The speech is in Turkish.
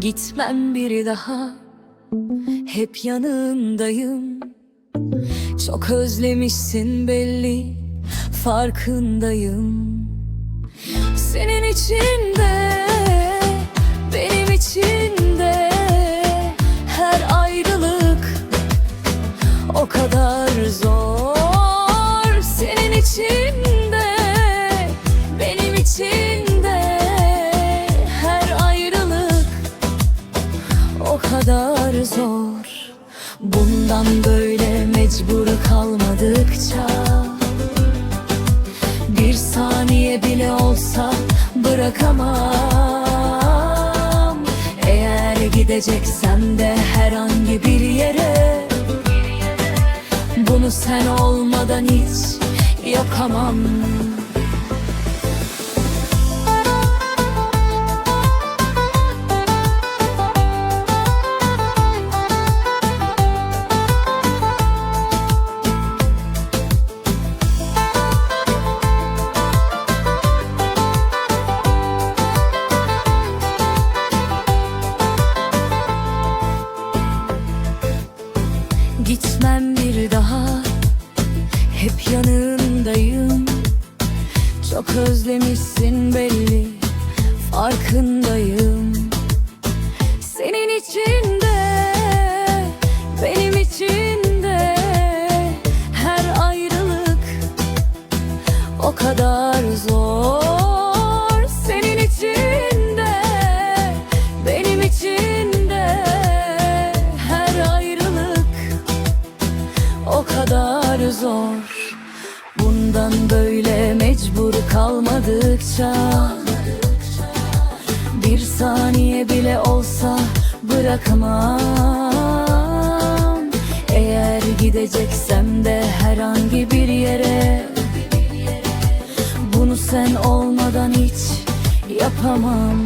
Gitmem bir daha. Hep yanındayım. Çok özlemişsin belli. Farkındayım. Senin için de Benim için de Her ayrılık O kadar zor kadar zor. Bundan böyle mecbur kalmadıkça Bir saniye bile olsa bırakamam. Eğer gideceksem de herhangi bir yere Bunu sen olmadan hiç yapamam Gitmem bir daha. Hep yanındayım. Çok özlemişsin belli. Farkındayım. Senin için de Benim için de Her ayrılık O kadar zor o kadar zor. Bundan böyle mecbur kalmadıkça Bir saniye bile olsa bırakamam. Eğer gideceksem de herhangi bir yere Bunu sen olmadan hiç yapamam